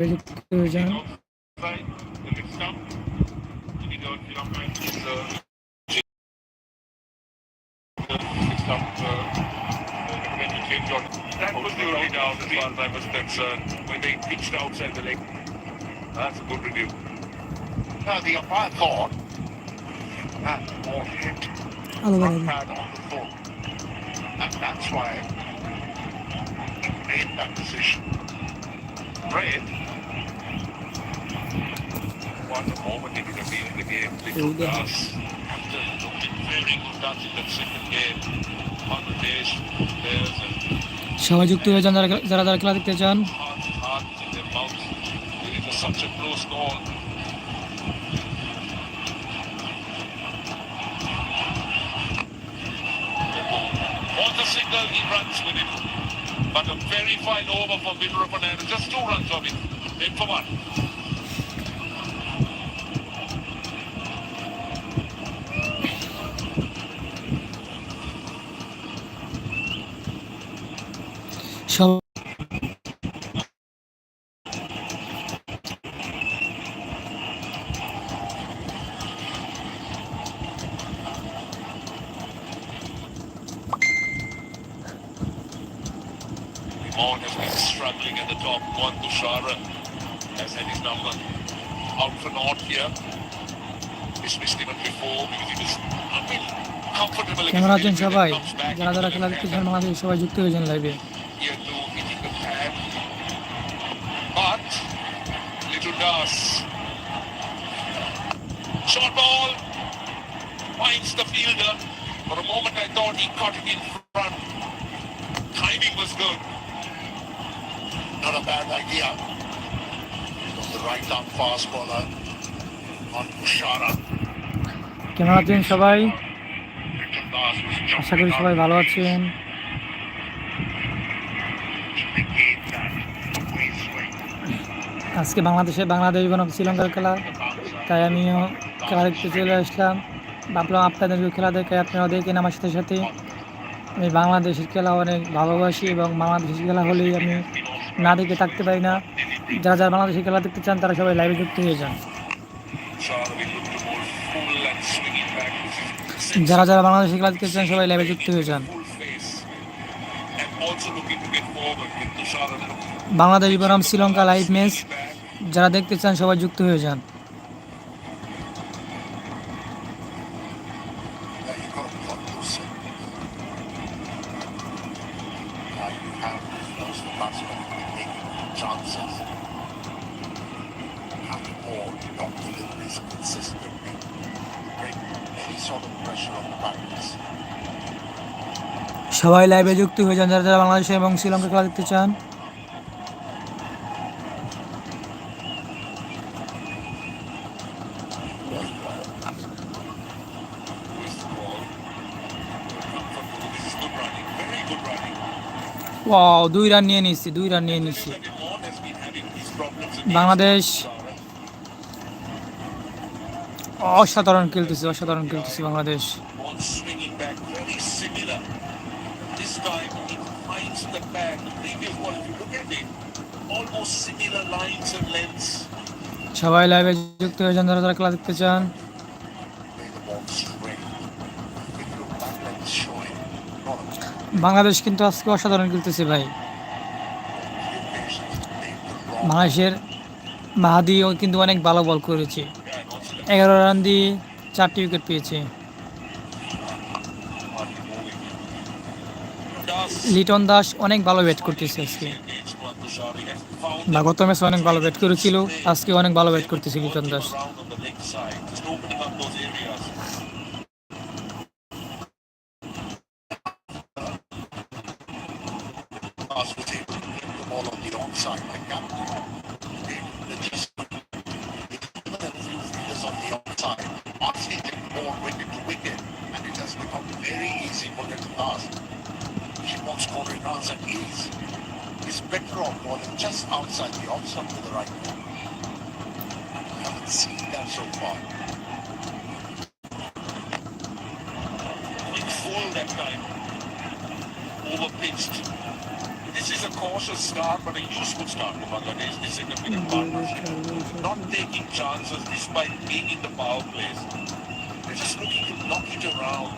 Böyle hocam. That was the only doubt as far as concerned when they pitched outside the leg. That's a good review. Now the python. That ball hit. Oh, on the foot. And that's why he made that decision. What a moment he did a deal in the game. Yeah. Gus. Looking very good touch in that second game. Bangladesh players and সবাই যুক্ত হয়ে যান যারা যারা খেলা দেখতে চান. It such a close goal. On the single, he runs with it. But a very fine over for Vidra Fernandez. Just two runs of it. Eight for one. সব Mon has been struggling at the top. Juan Tushara has had his number out for naught here. Dismissed him before because he was, I mean, comfortable against কেমন আছেন Philippines. সবাই Comes back যারা যারা খেলা দেখতে চান বাংলাদেশ সবাই যুক্ত হয়ে যান লাইভে here to hitting the pad. But little Das. Short ball finds the fielder. For a moment I thought he caught it in front. Timing was good. Not a bad idea. The right arm fast bowler on Pushara. কেমন আছেন সবাই আশা করি সবাই ভালো আছেন. আজকে বাংলাদেশে বাংলাদেশ বনাম শ্রীলঙ্কার খেলা. তাই আমিও খেলা দেখতে চলে আসলাম ভাবলাম আপনাদেরকে খেলা দেখে আপনারা দেখেন আমার সাথে সাথে আমি বাংলাদেশের খেলা অনেক ভালোবাসি এবং বাংলাদেশের খেলা হলেই আমি না দেখে থাকতে পারি না। যারা যারা বাংলাদেশের খেলা দেখতে চান, তারা সবাই লাইভে যুক্ত হয়ে যান। যারা যারা বাংলাদেশের খেলা দেখতে চান, সবাই লাইভে যুক্ত হয়ে যান। বাংলাদেশ বনাম শ্রীলঙ্কা লাইভ ম্যাচ যারা দেখতে চান, সবাই যুক্ত হয়ে যান। You have those batsmen taking chances. After all, your deliveries consistently. break any sort of pressure on the batters. সবাই লাইভে যুক্ত হয়ে যান যারা যারা বাংলাদেশে এবং শ্রীলঙ্কা খেলা দেখতে চান With the ball. This is good running, very good running. ও দুই রান নিয়ে নিচ্ছি দুই রান নিয়ে নিচ্ছি বাংলাদেশ অসাধারণ খেলতেছি অসাধারণ খেলতেছি বাংলাদেশ। সবাই লাইভে যুক্ত হয়েছেন ধরো তারা খেলা দেখতে চান। বাংলাদেশ কিন্তু আজকে অসাধারণ খেলতেছে ভাই। বাংলাদেশের মাহাদি কিন্তু অনেক ভালো বল করেছে। এগারো রান দিয়ে চারটি উইকেট পেয়েছে। লিটন দাস অনেক ভালো ব্যাট করতেছে আজকে। বা গত ম্যাচে অনেক ভালো ব্যাট করেছিল, আজকে অনেক ভালো ব্যাট করতেছে Liton Das. To and it has become very easy for them to pass. Wants scoring runs at ease. Is better off balling just outside the off stump to the right. I haven't seen that so far. Full that time. Over pitched. This is a cautious start, but a useful start for Bangladesh. This significant partnership. Not taking chances despite being in the power plays. They're just looking to uh, knock it around,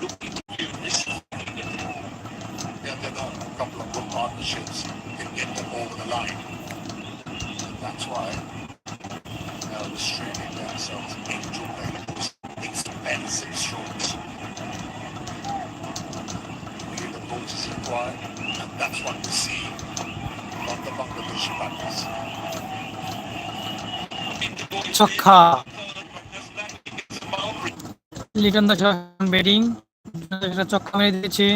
looking to give this They've got a couple of good partnerships can get them over the line. And that's why they're restraining themselves into those expensive strokes. Really the boat is required, and that's what we see on the Bangladeshi battles. Chakha. Liton Das batting ছক্কা মেরে দিয়েছে।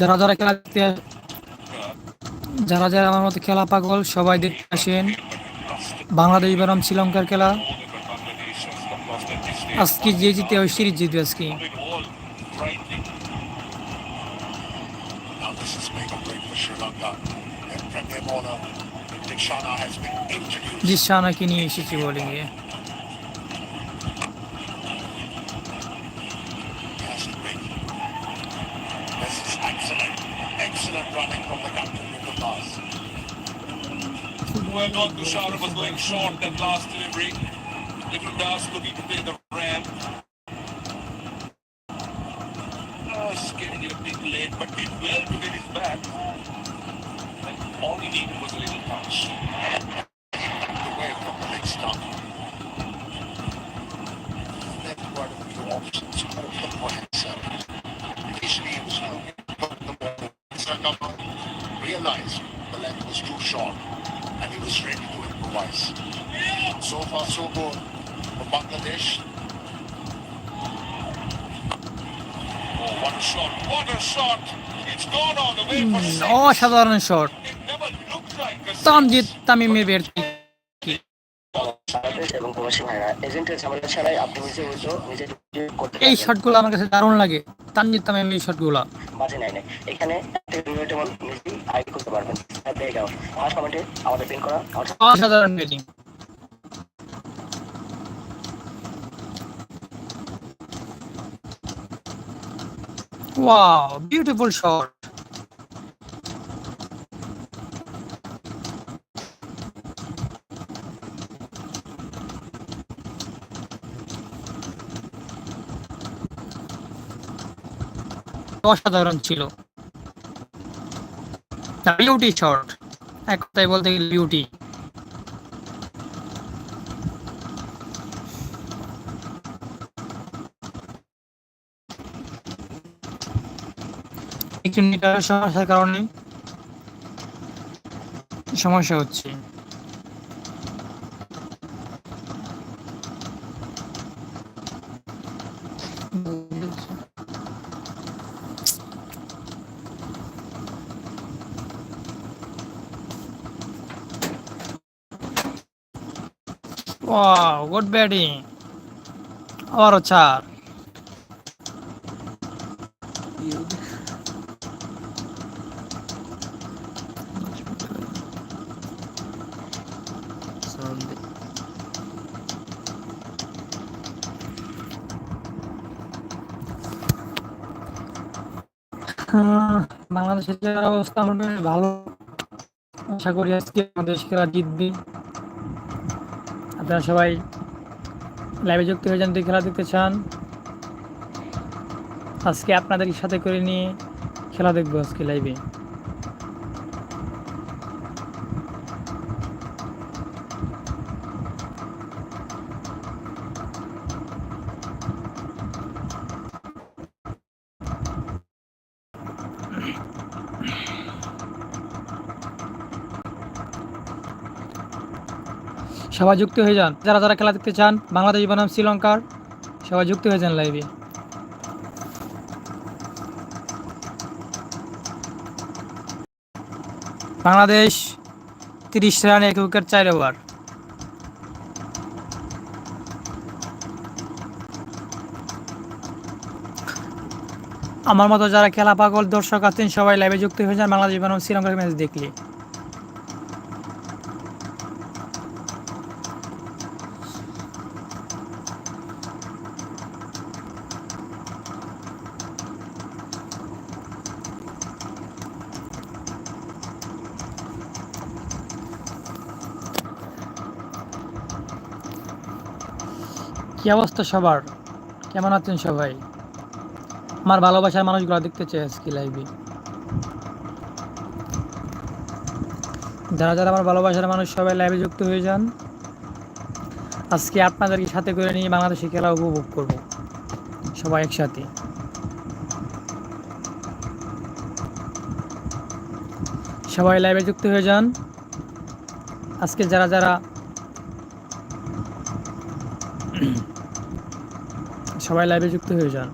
যারা যারা খেলা দেখতে যারা যারা আমার মতো খেলা পাগল, সবাই দেখতে আসেন। বাংলাদেশ বনাম শ্রীলঙ্কার খেলা। আজকে যে জিতে, ওই সিরিজ জিতবে আজকে। Now this is make Well done, Tushar was going short that last delivery. Little Das looking to play the ramp. Oh, it's getting a bit late, but did well to get his back. And all he needed was a little touch. Away from the leg stump. Then quite a few options for himself. Initially he was looking put the. Sangama realized the length was too short and he was ready to improvise. So far, so good for Bangladesh. Oh, what a shot! What a shot! It's gone all the way for hmm, six. O aşağıların short. It never looked like a Tam git Tamim'i verdik. এজেন্টের ঝামেলা ছাড়াই আপনি নিজে হয়তো নিজে এই। শটগুলো আমার কাছে দারুণ লাগে। তানজিদ তামিমের এই শটগুলো বাজে নাই নাই। এখানে রিলেটেবল নিজেই আইডি করতে পারবেন। পেয়ে গেল ফার্স্ট কমেন্টে আমাদের পিন করা। অসাধারণ ব্যাটিং ওয়াও বিউটিফুল শট অসাধারণ ছিল। বিউটি শট এক কথায় বলতে গেলে বিউটি একটু নেটওয়ার্কের সমস্যার কারণে সমস্যা হচ্ছে। Wow, good batting. আবারও চার আহ, বাংলাদেশের অবস্থা মোটামুটি ভালো। আশা করি আজকে আমাদের জিতবে। আপনারা সবাই লাইভে যুক্ত হয়ে যান, দুই খেলা দেখতে চান। আজকে আপনাদের সাথে করে নিয়ে খেলা দেখব আজকে লাইভে সবাই যুক্ত হয়ে যান। যারা যারা খেলা দেখতে চান, বাংলাদেশ বনাম শ্রীলঙ্কার সবাই যুক্ত হয়ে যান লাইভে বাংলাদেশ তিরিশ রান এক উইকেট চার ওভার। আমার মতো যারা খেলা পাগল দর্শক আছেন, সবাই লাইভে যুক্ত হয়ে যান বাংলাদেশ বনাম শ্রীলঙ্কার ম্যাচ দেখলে। কি অবস্থা সবার? কেমন আছেন সবাই? আমার ভালোবাসার মানুষগুলো দেখতে চাই আজকে লাইভে যারা যারা আমার ভালোবাসার মানুষ সবাই লাইভে যুক্ত হয়ে যান। আজকে আপনাদেরকে সাথে করে নিয়ে বাংলাদেশে খেলা উপভোগ করব। সবাই একসাথে। সবাই লাইভে যুক্ত হয়ে যান। আজকে যারা যারা সবাই লাইভে যুক্ত হয়ে যান।